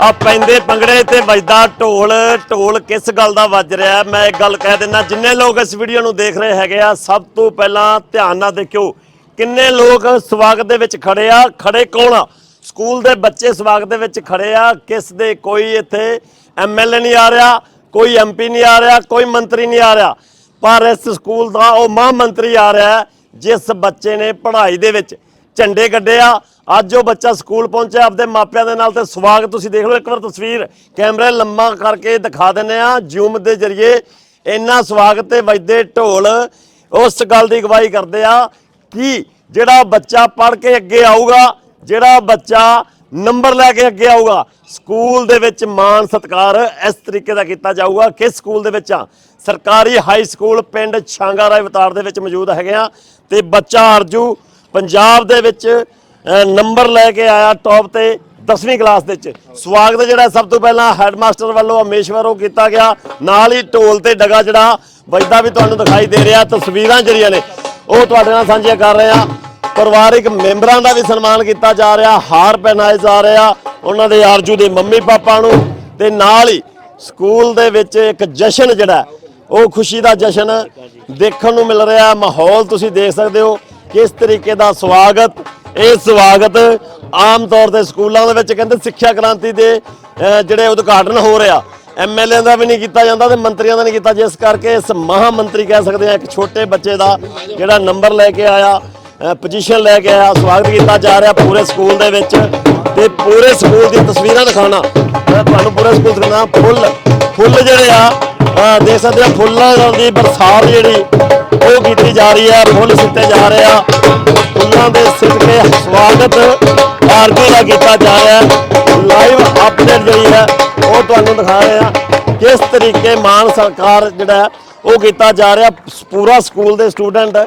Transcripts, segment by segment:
ਆ ਪੈਂਦੇ ਪੰਗੜੇ ਤੇ ਵੱਜਦਾ ਢੋਲ ਢੋਲ ਕਿਸ ਗੱਲ ਦਾ ਵੱਜ ਰਿਹਾ? ਮੈਂ ਇੱਕ ਗੱਲ ਕਹਿ ਦਿੰਦਾ, ਜਿੰਨੇ ਲੋਕ ਇਸ ਵੀਡੀਓ ਨੂੰ ਦੇਖ ਰਹੇ ਹੈਗੇ ਆ, ਸਭ ਤੋਂ ਪਹਿਲਾਂ ਧਿਆਨ ਨਾਲ ਦੇਖਿਓ, ਕਿੰਨੇ ਲੋਕ ਸਵਾਗਤ ਦੇ ਵਿੱਚ ਖੜੇ ਆ, ਖੜੇ ਕੌਣ ਆ? ਸਕੂਲ ਦੇ ਬੱਚੇ ਸਵਾਗਤ ਦੇ ਵਿੱਚ ਖੜੇ ਆ, ਕਿਸ ਦੇ ਕੋਈ ਇੱਥੇ ਐਮਐਲਏ ਨਹੀਂ ਆ ਰਿਹਾ, ਕੋਈ ਐਮਪੀ ਨਹੀਂ ਆ ਰਿਹਾ, ਕੋਈ ਮੰਤਰੀ ਨਹੀਂ ਆ ਰਿਹਾ। ਪਰ ਇਸ ਸਕੂਲ ਦਾ ਉਹ ਮਹਾੰ ਮੰਤਰੀ ਆ ਰਿਹਾ, ਜਿਸ ਬੱਚੇ ਨੇ ਪੜ੍ਹਾਈ ਦੇ ਵਿੱਚ ਝੰਡੇ ਗੱਡੇ ਆ ਅੱਜ ਉਹ ਬੱਚਾ ਸਕੂਲ ਪਹੁੰਚਿਆ, ਆਪਦੇ ਮਾਪਿਆਂ ਦੇ ਨਾਲ ਤੇ ਸਵਾਗਤ ਤੁਸੀਂ ਦੇਖ ਲਓ। ਇੱਕ ਵਾਰ ਤਸਵੀਰ, ਕੈਮਰੇ ਲੰਮਾ ਕਰਕੇ ਦਿਖਾ ਦਿੰਨੇ ਆ ਜ਼ੂਮ ਦੇ ਜ਼ਰੀਏ ਇੰਨਾ ਸਵਾਗਤ ਤੇ ਵੱਜਦੇ ਢੋਲ, ਉਸ ਗੱਲ ਦੀ ਅਗਵਾਈ ਕਰਦੇ ਆ ਕਿ ਜਿਹੜਾ ਬੱਚਾ ਪੜ੍ਹ ਕੇ ਅੱਗੇ ਆਊਗਾ, ਜਿਹੜਾ ਬੱਚਾ ਨੰਬਰ ਲੈ ਕੇ ਅੱਗੇ ਆਊਗਾ, ਸਕੂਲ ਦੇ ਵਿੱਚ ਮਾਣ ਸਤਿਕਾਰ ਇਸ ਤਰੀਕੇ ਦਾ ਕੀਤਾ ਜਾਊਗਾ। ਕਿਸ ਸਕੂਲ ਦੇ ਵਿੱਚ ਆ? ਸਰਕਾਰੀ ਹਾਈ ਸਕੂਲ ਪਿੰਡ ਛਾਂਗਾ ਰਾਏ ਅਵਤਾਰ ਦੇ ਵਿੱਚ ਮੌਜੂਦ ਹੈਗੇ ਆ। ਤੇ ਬੱਚਾ ਅਰਜੂ, ਪੰਜਾਬ ਦੇ ਵਿੱਚ ਨੰਬਰ ਲੈ ਕੇ ਆਇਆ ਟੌਪ ਤੇ 10ਵੀਂ ਕਲਾਸ ਦੇ ਵਿੱਚ। ਸਵਾਗਤ ਜਿਹੜਾ ਸਭ ਤੋਂ ਪਹਿਲਾਂ ਹੈਡਮਾਸਟਰ ਵੱਲੋਂ ਅਮੇਸ਼ਵਰੋਂ ਕੀਤਾ ਗਿਆ। ਨਾਲ ਹੀ ਢੋਲ ਤੇ ਡਗਾ ਜਿਹੜਾ ਵੱਜਦਾ ਵੀ ਤੁਹਾਨੂੰ ਦਿਖਾਈ ਦੇ ਰਿਹਾ, ਤਸਵੀਰਾਂ ਜਿਹੜੀਆਂ ਨੇ, ਉਹ ਤੁਹਾਡੇ ਨਾਲ ਸਾਂਝੀਆਂ ਕਰ ਰਹੇ ਆ ਪਰਿਵਾਰਿਕ ਮੈਂਬਰਾਂ ਦਾ ਵੀ ਸਨਮਾਨ ਕੀਤਾ ਜਾ ਰਿਹਾ, ਹਾਰ ਪਹਿਨਾਏ ਜਾ ਰਿਹਾ ਉਹਨਾਂ ਦੇ ਆਰਜੂ ਦੇ ਮੰਮੀ ਪਾਪਾ ਨੂੰ ਤੇ ਨਾਲ ਹੀ ਸਕੂਲ ਦੇ ਵਿੱਚ ਇੱਕ ਜਸ਼ਨ ਜਿਹੜਾ, ਉਹ ਖੁਸ਼ੀ ਦਾ ਜਸ਼ਨ ਦੇਖਣ ਨੂੰ ਮਿਲ ਰਿਹਾ। ਮਾਹੌਲ ਤੁਸੀਂ ਦੇਖ ਸਕਦੇ ਹੋ, ਕਿਸ ਤਰੀਕੇ ਦਾ ਸਵਾਗਤ ਇਹ ਸਵਾਗਤ ਆਮ ਤੌਰ ਤੇ ਸਕੂਲਾਂ ਦੇ ਵਿੱਚ ਕਹਿੰਦੇ ਸਿੱਖਿਆ ਕ੍ਰਾਂਤੀ ਦੇ ਜਿਹੜੇ ਉਦਘਾਟਨ ਹੋ ਰਿਹਾ। ਐਮਐਲਏ ਦਾ ਵੀ ਨਹੀਂ ਕੀਤਾ ਜਾਂਦਾ ਤੇ ਮੰਤਰੀਆਂ ਦਾ ਨਹੀਂ ਕੀਤਾ, ਜਿਸ ਕਰਕੇ ਇਸ ਮਹਾ ਮੰਤਰੀ ਕਹਿ ਸਕਦੇ ਆ ਇੱਕ ਛੋਟੇ ਬੱਚੇ ਦਾ ਜਿਹੜਾ ਨੰਬਰ ਲੈ ਕੇ ਆਇਆ ਪੋਜੀਸ਼ਨ ਲੈ ਕੇ ਆਇਆ, ਸਵਾਗਤ ਕੀਤਾ ਜਾ ਰਿਹਾ ਪੂਰੇ ਸਕੂਲ ਦੇ ਵਿੱਚ ਤੇ ਪੂਰੇ ਸਕੂਲ ਦੀ ਤਸਵੀਰਾਂ ਦਿਖਾਣਾ ਮੈਂ ਤੁਹਾਨੂੰ ਪੂਰੇ ਸਕੂਲ ਦਿਖਾਉਣਾ, ਫੁੱਲ ਫੁੱਲ ਜਿਹੜੇ ਆ ਦੇਖ ਸਕਦੇ ਆ ਫੁੱਲਾਂ ਦੀ ਬਰਸਾਤ ਜਿਹੜੀ ਉਹ ਕੀਤੀ ਜਾ ਰਹੀ ਹੈ, ਫੁੱਲ ਸਿੱਟੇ ਜਾ ਰਹੇ ਆ। ਫੁੱਲਾਂ ਦੇ ਸਿੱਟ ਸਵਾਗਤ ਆਰਜੀ ਦਾ ਕੀਤਾ ਜਾ ਰਿਹਾ ਹੈ। ਲਾਈਵ ਅਪਡੇਟ ਜਿਹੜੀ ਹੈ ਉਹ ਤੁਹਾਨੂੰ ਦਿਖਾ ਰਹੇ ਆ ਕਿਸ ਤਰੀਕੇ ਮਾਨ ਸਰਕਾਰ ਜਿਹੜਾ ਉਹ ਕੀਤਾ ਜਾ ਰਿਹਾ ਪੂਰਾ ਸਕੂਲ ਦੇ ਸਟੂਡੈਂਟ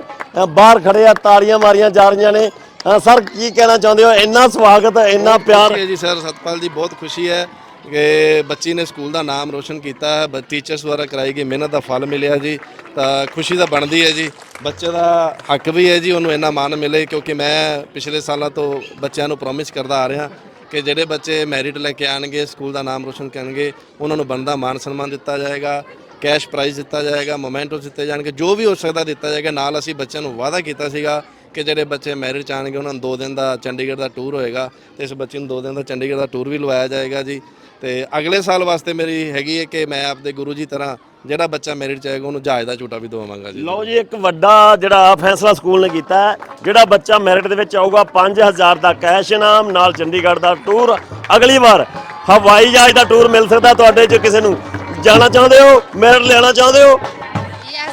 ਬਾਹਰ ਖੜੇ ਆ ਤਾੜੀਆਂ ਮਾਰੀਆਂ ਜਾ ਰਹੀਆਂ ਨੇ। ਸਰ ਕੀ ਕਹਿਣਾ ਚਾਹੁੰਦੇ ਹੋ? ਇੰਨਾ ਸਵਾਗਤ ਇੰਨਾ ਪਿਆਰ। ਜੀ ਸਰ ਸਤਪਾਲ ਜੀ ਬਹੁਤ ਖੁਸ਼ੀ ਹੈ। ਕਿ ਬੱਚੀ ਨੇ ਸਕੂਲ ਦਾ ਨਾਮ ਰੋਸ਼ਨ ਕੀਤਾ ਹੈ ਟੀਚਰਸ ਦੁਆਰਾ ਕਰਾਈ ਗਈ ਮਿਹਨਤ ਦਾ ਫਲ ਮਿਲਿਆ ਜੀ, ਤਾਂ ਖੁਸ਼ੀ ਤਾਂ ਬਣਦੀ ਹੈ ਜੀ। ਬੱਚੇ ਦਾ ਹੱਕ ਵੀ ਹੈ ਜੀ, ਉਹਨੂੰ ਇੰਨਾ ਮਾਣ ਮਿਲੇ, ਕਿਉਂਕਿ ਮੈਂ ਪਿਛਲੇ ਸਾਲਾਂ ਤੋਂ ਬੱਚਿਆਂ ਨੂੰ ਪ੍ਰੋਮਿਸ ਕਰਦਾ ਆ ਰਿਹਾ ਕਿ ਜਿਹੜੇ ਬੱਚੇ ਮੈਰਿਟ ਲੈ ਕੇ ਆਣਗੇ ਸਕੂਲ ਦਾ ਨਾਮ ਰੋਸ਼ਨ ਕਰਨਗੇ, ਉਹਨਾਂ ਨੂੰ ਬਣਦਾ ਮਾਨ ਸਨਮਾਨ ਦਿੱਤਾ ਜਾਏਗਾ ਕੈਸ਼ ਪ੍ਰਾਈਜ਼ ਦਿੱਤਾ ਜਾਏਗਾ ਮੋਮੈਂਟੋ ਦਿੱਤੇ ਜਾਣਗੇ, ਜੋ ਵੀ ਹੋ ਸਕਦਾ ਦਿੱਤਾ ਜਾਏਗਾ। ਨਾਲ ਅਸੀਂ ਬੱਚਿਆਂ ਨੂੰ ਵਾਅਦਾ ਕੀਤਾ ਸੀਗਾ ਕਿ ਜਿਹੜੇ ਬੱਚੇ ਮੈਰਿਟ ਚ ਆਣਗੇ ਉਹਨਾਂ ਨੂੰ 2 ਦਿਨ ਦਾ ਚੰਡੀਗੜ੍ਹ ਦਾ ਟੂਰ ਹੋਏਗਾ, ਤੇ ਇਸ ਬੱਚੇ ਨੂੰ 2 ਦਿਨ ਦਾ ਚੰਡੀਗੜ੍ਹ ਦਾ ਟੂਰ ਵੀ ਲਵਾਇਆ ਜਾਏਗਾ ਜੀ। ਤੇ ਅਗਲੇ ਸਾਲ ਵਾਸਤੇ ਮੇਰੀ ਹੈਗੀ ਹੈ ਕਿ ਮੈਂ ਆਪਦੇ ਗੁਰੂ ਜੀ ਤਰ੍ਹਾਂ ਜਿਹੜਾ ਬੱਚਾ ਮੈਰਿਟ ਚ ਆਏਗਾ ਉਹਨੂੰ ਜਹਾਜ਼ ਦਾ ਝੂਟਾ ਵੀ ਦਵਾਵਾਂਗਾ ਜੀ। ਲਓ ਜੀ ਇੱਕ ਵੱਡਾ ਜਿਹੜਾ ਫੈਸਲਾ ਸਕੂਲ ਨੇ ਕੀਤਾ ਹੈ ਜਿਹੜਾ ਬੱਚਾ ਮੈਰਿਟ ਦੇ ਵਿੱਚ ਆਊਗਾ 5000 ਦਾ ਕੈਸ਼ ਇਨਾਮ ਨਾਲ ਚੰਡੀਗੜ੍ਹ ਦਾ ਟੂਰ। ਅਗਲੀ ਵਾਰ ਹਵਾਈ ਜਹਾਜ਼ ਦਾ ਟੂਰ ਮਿਲ ਸਕਦਾ ਤੁਹਾਡੇ ਚ ਕਿਸੇ ਨੂੰ ਜਾਣਾ ਚਾਹੁੰਦੇ ਹੋ? ਮੈਰਿਟ ਲੈਣਾ ਚਾਹੁੰਦੇ ਹੋ?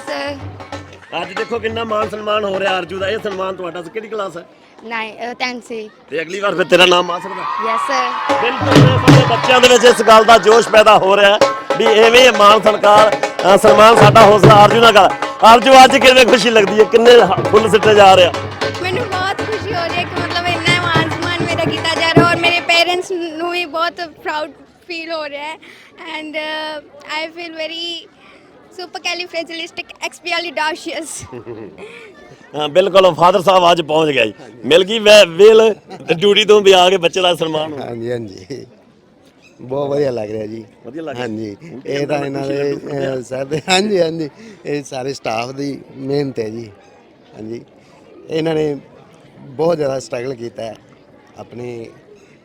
Sir. ਅੱਜ ਦੇਖੋ ਕਿੰਨਾ ਮਾਨ ਸਨਮਾਨ ਹੋ ਰਿਹਾ ਅਰਜੂ ਦਾ ਇਹ ਸਨਮਾਨ ਤੁਹਾਡਾ ਕਿਹੜੀ ਕਲਾਸ ਹੈ? Nine, uh, ten C. ਤੇ ਅਗਲੀ ਵਾਰ ਫਿਰ ਤੇਰਾ ਨਾਮ ਆ ਸਕਦਾ? Yes, sir. ਬਿਲਕੁਲ ਸਾਡੇ ਬੱਚਿਆਂ ਦੇ ਵਿੱਚ ਇਸ ਗੱਲ ਦਾ ਜੋਸ਼ ਪੈਦਾ ਹੋ ਰਿਹਾ ਹੈ ਵੀ ਐਵੇਂ ਹੀ ਮਾਨ ਸਰਕਾਰ ਅ, ਸਨਮਾਨ ਸਾਡਾ ਹੋ ਸਕਦਾ ਅਰਜੂ ਨਾਲ ਗੱਲ ਅਰਜੂ ਅੱਜ ਕਿਵੇਂ ਖੁਸ਼ੀ ਲੱਗਦੀ ਹੈ? ਕਿੰਨੇ ਹ- ਫੁੱਲ ਸਿੱਟੇ ਜਾ ਰਹੇ ਮੈਨੂੰ ਬਹੁਤ ਖੁਸ਼ੀ ਹੋ ਰਹੀ ਹੈ ਕਿ ਮਤਲਬ ਇੰਨਾ ਮਾਨ ਸਨਮਾਨ ਮੇਰਾ ਕੀਤਾ ਜਾ ਰਿਹਾ ਔਰ ਮੇਰੇ ਪੇਰੈਂਟਸ ਨੂੰ ਵੀ ਬਹੁਤ ਪ੍ਰਾਊਡ ਫੀਲ ਹੋ ਰਿਹਾ ਹੈ। And I feel very supercalifragilisticexpialidocious ਹਾਂ ਬਿਲਕੁਲ ਫਾਦਰ ਸਾਹਿਬ ਅੱਜ ਪਹੁੰਚ ਗਿਆ ਜੀ। ਮਿਲ ਗਈ ਵੇ ਵੇਲ ਡਿਊਟੀ ਤੋਂ ਵੀ ਆ ਕੇ ਬੱਚੇ ਦਾ ਸਨਮਾਨ। ਹਾਂਜੀ ਹਾਂਜੀ। ਬਹੁਤ ਵਧੀਆ ਲੱਗ ਰਿਹਾ ਜੀ। ਵਧੀਆ ਲੱਗ ਰਿਹਾ। ਹਾਂਜੀ। ਇਹ ਤਾਂ ਇਹਨਾਂ ਦੇ ਅਹ, ਸਰ ਦੇ ਹਾਂਜੀ ਹਾਂਜੀ। ਇਹ ਸਾਰੇ ਸਟਾਫ ਦੀ ਮਿਹਨਤ ਹੈ ਜੀ। ਹਾਂਜੀ। ਇਹਨਾਂ ਨੇ ਬਹੁਤ ਜ਼ਿਆਦਾ ਸਟਰਗਲ ਕੀਤਾ ਹੈ। ਆਪਣੇ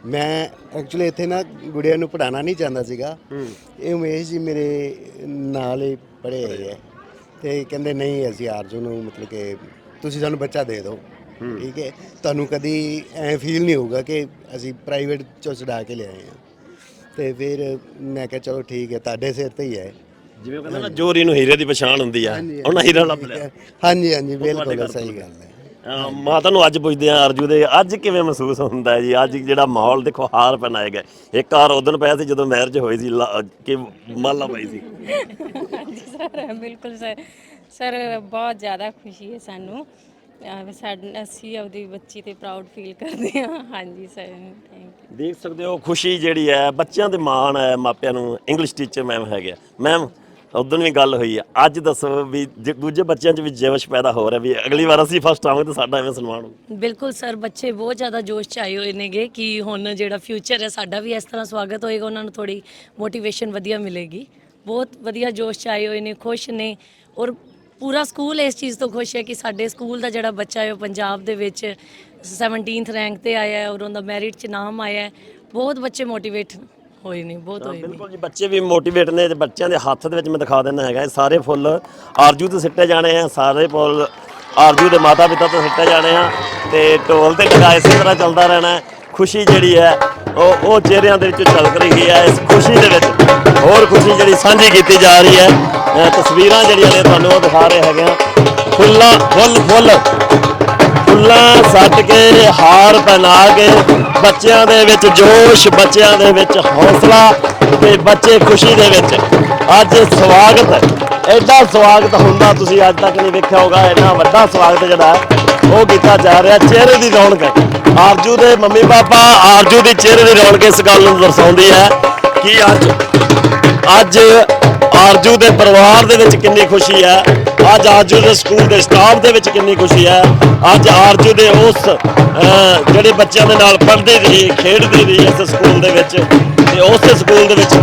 ਮੈਂ ਐਕਚੁਅਲੀ ਇੱਥੇ ਨਾ ਗੁੜੀਆਂ ਨੂੰ ਪੜਾਉਣਾ ਨਹੀਂ ਚਾਹੁੰਦਾ ਸੀਗਾ। ਇਹ ਉਮੇਸ਼ ਜੀ ਮੇਰੇ ਨਾਲ ਹੀ ਪੜ੍ਹੇ ਹੋਏ ਹੈ ਤੇ ਕਹਿੰਦੇ ਨਹੀਂ ਅਸੀਂ ਆਰਜੂ ਨੂੰ ਮਤਲਬ ਕਿ ਤੁਸੀਂ ਸਾਨੂੰ ਬੱਚਾ ਦੇ ਦਿਓ। ਠੀਕ ਹੈ? ਤੁਹਾਨੂੰ ਕਦੀ ਐ ਫੀਲ ਨਹੀਂ ਹੋਊਗਾ ਕਿ ਅਸੀਂ ਪ੍ਰਾਈਵੇਟ ਚੋਂ ਛਡਾ ਕੇ ਲਿਆਏ ਹਾਂ ਤੇ ਫਿਰ ਮੈਂ ਕਿਹਾ ਚਲੋ ਠੀਕ ਹੈ ਤੁਹਾਡੇ ਸਿਰ ਤੇ ਹੀ ਹੈ। ਜਿਵੇਂ ਕਹਿੰਦਾ ਨਾ ਜੋਰੀ ਨੂੰ ਹੀਰੇ ਦੀ ਪਛਾਣ ਹੁੰਦੀ ਆ। ਉਹਨਾਂ ਹੀਰਾ ਲੱਭ ਲਿਆ। ਹਾਂਜੀ ਹਾਂਜੀ ਬਿਲਕੁਲ ਸਹੀ ਗੱਲ ਹੈ। ਅਹ ਮਾਤਾ ਨੂੰ ਅੱਜ ਪੁੱਛਦੇ ਆ ਅਰਜੂ ਦੇ ਅੱਜ ਕਿਵੇਂ ਮਹਿਸੂਸ ਹੁੰਦਾ ਹੈ ਜੀ? ਅੱਜ ਜਿਹੜਾ ਮਾਹੌਲ ਦੇਖੋ ਹਾਰ ਪਹਿਨਾਏ ਗਏ ਇੱਕ ਹਾਰ ਉਦੋਂ ਪਿਆ ਸੀ ਜਦੋਂ ਮੈਰਿਜ ਹੋਈ ਸੀ ਲਾ- ਕਿ ਮਾਲਾ ਪਈ ਸੀ। ਹਾਂਜੀ ਸਰ ਬਿਲਕੁਲ ਸਰ। ਸਰ ਬਹੁਤ ਜ਼ਿਆਦਾ ਖੁਸ਼ੀ ਹੈ ਸਾਨੂੰ। ਅਹ ਸਾਡ- ਅਸੀਂ ਆਪਦੀ ਬੱਚੀ ਤੇ ਪ੍ਰਾਊਡ ਫੀਲ ਕਰਦੇ ਹਾਂ। ਹਾਂਜੀ ਸਰ ਥੈਂਕ ਯੂ ਦੇਖ ਸਕਦੇ ਹੋ ਖੁਸ਼ੀ ਜਿਹੜੀ ਹੈ ਬੱਚਿਆਂ ਦੇ ਮਾਣ ਹੈ ਮਾਪਿਆਂ ਨੂੰ ਇੰਗਲਿਸ਼ ਟੀਚਰ ਮੈਮ ਹੈਗੇ ਮੈਮ ਉਦੋਂ ਵੀ ਗੱਲ ਹੋਈ ਆ। ਅੱਜ ਦੱਸੋ ਵੀ ਜੇ ਦੂਜੇ ਬੱਚਿਆਂ 'ਚ ਵੀ ਜੋਸ਼ ਪੈਦਾ ਹੋ ਰਿਹਾ ਵੀ ਅਗਲੀ ਵਾਰ ਅਸੀਂ ਫਸਟ ਆਵਾਂਗੇ ਤਾਂ ਸਾਡਾ ਐਵੇਂ ਸਨਮਾਨ ਹੋਊ। ਬਿਲਕੁਲ ਸਰ ਬੱਚੇ ਬਹੁਤ ਜ਼ਿਆਦਾ ਜੋਸ਼ ਚ ਆਏ ਹੋਏ ਨੇਗੇ ਕਿ ਹੁਣ ਜਿਹੜਾ ਫਿਊਚਰ ਹੈ ਸਾਡਾ ਵੀ ਇਸ ਤਰ੍ਹਾਂ ਸਵਾਗਤ ਹੋਏਗਾ। ਉਹਨਾਂ ਨੂੰ ਥੋੜੀ ਮੋਟੀਵੇਸ਼ਨ ਵਧੀਆ ਮਿਲੇਗੀ। ਬਹੁਤ ਵਧੀਆ ਜੋਸ਼ ਚ ਆਏ ਹੋਏ ਨੇ ਖੁਸ਼ ਨੇ ਔਰ ਪੂਰਾ ਸਕੂਲ ਇਸ ਚੀਜ਼ ਤੋਂ ਖੁਸ਼ ਹੈ ਕਿ ਸਾਡੇ ਸਕੂਲ ਦਾ ਜਿਹੜਾ ਬੱਚਾ ਹੈ ਉਹ ਪੰਜਾਬ ਦੇ ਵਿੱਚ 17th ਰੈਂਕ ਤੇ ਆਇਆ ਹੈ ਔਰ ਉਹਦਾ ਮੈਰਿਟ ਚ ਨਾਮ ਆਇਆ ਹੈ। ਬਹੁਤ ਬੱਚੇ ਮੋਟੀਵੇਟ ਹੋਏ ਨੇ ਬਹੁਤ ਹੋਏ ਨੇ। ਬਿਲਕੁਲ ਜੀ ਬੱਚੇ ਵੀ ਮੋਟੀਵੇਟ ਨੇ ਤੇ ਬੱਚਿਆਂ ਦੇ ਹੱਥ ਦੇ ਵਿੱਚ ਮੈਂ ਦਿਖਾ ਦਿੰਦਾ ਹੈਗਾ ਇਹ ਸਾਰੇ ਫੁੱਲ ਆਰਜੂ ਤੋਂ ਸਿੱਟੇ ਜਾਣੇ ਆ ਸਾਰੇ ਫੁੱਲ ਆਰਜੂ ਦੇ ਮਾਤਾ ਪਿਤਾ ਤੋਂ ਸਿੱਟੇ ਜਾਣੇ ਆ ਤੇ ਢੋਲ ਤੇ ਟਕਾ ਇਸੇ ਤਰ੍ਹਾਂ ਚੱਲਦਾ ਰਹਿਣਾ ਹੈ। ਖੁਸ਼ੀ ਜਿਹੜੀ ਹੈ ਉਹ ਉਹ ਚਿਹਰਿਆਂ ਦੇ ਵਿੱਚ ਝਲਕ ਰਹੀ ਹੈ ਇਸ ਖੁਸ਼ੀ ਦੇ ਵਿੱਚ। ਹੋਰ ਖੁਸ਼ੀ ਜਿਹੜੀ ਸਾਂਝੀ ਕੀਤੀ ਜਾ ਰਹੀ ਹੈ ਤਸਵੀਰਾਂ ਜਿਹੜੀਆਂ ਨੇ ਤੁਹਾਨੂੰ ਉਹ ਦਿਖਾ ਰਹੇ ਹੈਗੇ ਆ ਫੁੱਲਾਂ, ਫੁੱਲ ਫੁੱਲ। ਫੁੱਲਾਂ ਸੱਟ ਕੇ ਹਾਰ ਪਹਿਨਾ ਕੇ ਬੱਚਿਆਂ ਦੇ ਵਿੱਚ ਜੋਸ਼, ਬੱਚਿਆਂ ਦੇ ਵਿੱਚ ਹੌਸਲਾ ਤੇ ਬੱਚੇ ਖੁਸ਼ੀ ਦੇ ਵਿੱਚ। ਅੱਜ ਸਵਾਗਤ ਹੈ। ਐਡਾ ਸਵਾਗਤ ਹੁੰਦਾ ਤੁਸੀਂ ਅੱਜ ਤੱਕ ਨਹੀਂ ਵੇਖਿਆ ਹੋਗਾ ਐਡਾ ਵੱਡਾ ਸਵਾਗਤ ਜਿਹੜਾ ਉਹ ਕੀਤਾ ਜਾ ਰਿਹਾ ਚਿਹਰੇ ਦੀ ਰੌਣਕ। ਆਰਜੂ ਦੇ ਮੰਮੀ ਪਾਪਾ ਆਰਜੂ ਦੀ ਚਿਹਰੇ ਦੀ ਰੌਣਕ ਇਸ ਗੱਲ ਨੂੰ ਦਰਸਾਉਂਦੀ ਹੈ। ਕਿ ਅੱਜ? ਅੱਜ ਆਰਜੂ ਦੇ ਪਰਿਵਾਰ ਦੇ ਵਿੱਚ ਕਿੰਨੀ ਖੁਸ਼ੀ ਹੈ? ਅੱਜ ਆਰਜੂ ਦੇ ਸਕੂਲ ਦੇ ਸਟਾਫ ਦੇ ਵਿੱਚ ਕਿੰਨੀ ਖੁਸ਼ੀ ਹੈ? ਅੱਜ ਆਰਜੂ ਦੇ ਉਸ ਜਿਹੜੇ ਬੱਚਿਆਂ ਦੇ ਨਾਲ ਪੜ੍ਹਦੇ ਰਹੀ, ਖੇਡਦੇ ਰਹੀ ਇਸ ਸਕੂਲ ਦੇ ਵਿੱਚ ਤੇ ਉਸ ਸਕੂਲ ਦੇ ਵਿੱਚ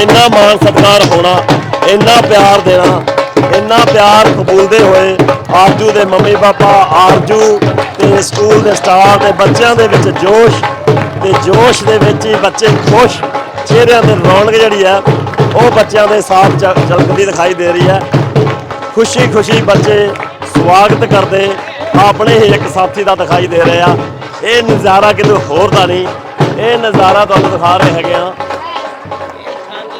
ਇੰਨਾ ਮਾਣ ਸਤਿਕਾਰ ਹੋਣਾ, ਇੰਨਾ ਪਿਆਰ ਦੇਣਾ, ਇੰਨਾ ਪਿਆਰ ਕਬੂਲਦੇ ਹੋਏ ਆਰਜੂ ਦੇ ਮੰਮੀ ਪਾਪਾ, ਆਰਜੂ ਤੇ ਸਕੂਲ ਦੇ ਸਟਾਫ ਦੇ ਬੱਚਿਆਂ ਦੇ ਵਿੱਚ ਜੋਸ਼ ਤੇ ਜੋਸ਼ ਦੇ ਵਿੱਚ ਹੀ ਬੱਚੇ ਖੁਸ਼ ਚਿਹਰਿਆਂ ਤੇ ਰੌਣਕ ਜਿਹੜੀ ਹੈ ਉਹ ਬੱਚਿਆਂ ਦੇ ਸਾਫ਼ ਝ- ਝਲਕਦੀ ਦਿਖਾਈ ਦੇ ਰਹੀ ਹੈ ਖੁਸ਼ੀ ਖੁਸ਼ੀ ਬੱਚੇ ਸਵਾਗਤ ਕਰਦੇ ਆਪਣੇ ਹੀ ਇੱਕ ਸਾਥੀ ਦਾ ਦਿਖਾਈ ਦੇ ਰਹੇ ਆ। ਇਹ ਨਜ਼ਾਰਾ ਕਿਤੇ ਹੋਰ ਦਾ ਨਹੀਂ, ਇਹ ਨਜ਼ਾਰਾ ਤੁਹਾਨੂੰ ਦਿਖਾ ਰਹੇ ਹੈਗੇ ਆ।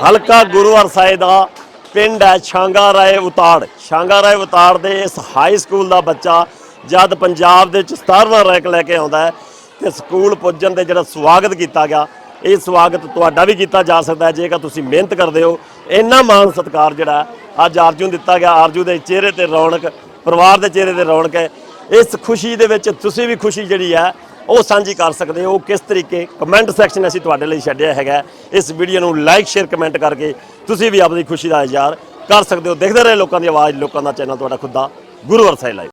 ਹਲਕਾ ਗੁਰੂ ਸਾਹਿਬ ਦਾ ਪਿੰਡ ਹੈ ਛਾਂਗਾ ਰਾਏ ਉਤਾੜ। ਛਾਂਗਾ ਰਾਏ ਉਤਾੜ ਦੇ ਇਸ ਹਾਈ ਸਕੂਲ ਦਾ ਬੱਚਾ ਜਦ ਪੰਜਾਬ ਦੇ ਵਿੱਚ 17ਵਾਂ ਰੈਂਕ ਲੈ ਕੇ ਆਉਂਦਾ ਹੈ, ਤੇ ਸਕੂਲ ਪੁੱਜਣ ਤੇ ਜਿਹੜਾ ਸਵਾਗਤ ਕੀਤਾ ਗਿਆ ਇਹ ਸਵਾਗਤ ਤੁਹਾਡਾ ਵੀ ਕੀਤਾ ਜਾ ਸਕਦਾ ਜੇਕਰ ਤੁਸੀਂ ਮਿਹਨਤ ਕਰਦੇ ਹੋ। ਇੰਨਾ ਮਾਣ ਸਤਿਕਾਰ ਜਿਹੜਾ ਅੱਜ ਆਰਜੂ ਨੂੰ ਦਿੱਤਾ ਗਿਆ। ਆਰਜੂ ਦੇ ਚਿਹਰੇ ਤੇ ਰੌਣਕ, ਪਰਿਵਾਰ ਦੇ ਚਿਹਰੇ ਤੇ ਰੌਣਕ ਹੈ। ਇਸ ਖੁਸ਼ੀ ਦੇ ਵਿੱਚ ਤੁਸੀਂ ਵੀ ਖੁਸ਼ੀ ਜਿਹੜੀ ਹੈ, ਉਹ ਸਾਂਝੀ ਕਰ ਸਕਦੇ ਹੋ। ਕਿਸ ਤਰੀਕੇ ਕਮੈਂਟ ਸੈਕਸ਼ਨ ਅਸੀਂ ਤੁਹਾਡੇ ਲਈ ਛੱਡਿਆ ਹੈਗਾ ਇਸ ਵੀਡੀਓ ਨੂੰ ਲਾਈਕ, ਸ਼ੇਅਰ, ਕਮੈਂਟ ਕਰਕੇ ਤੁਸੀਂ ਵੀ ਆਪਣੀ ਖੁਸ਼ੀ ਦਾ ਇਜ਼ਹਾਰ ਕਰ ਸਕਦੇ ਹੋ। ਦੇਖਦੇ ਰਹੇ ਲੋਕਾਂ ਦੀ ਆਵਾਜ਼, ਲੋਕਾਂ ਦਾ ਚੈਨਲ, ਤੁਹਾਡਾ ਖੁਦ ਦਾ ਗੁਰੂ ਅਰਸਾਈ ਲਾਈਵ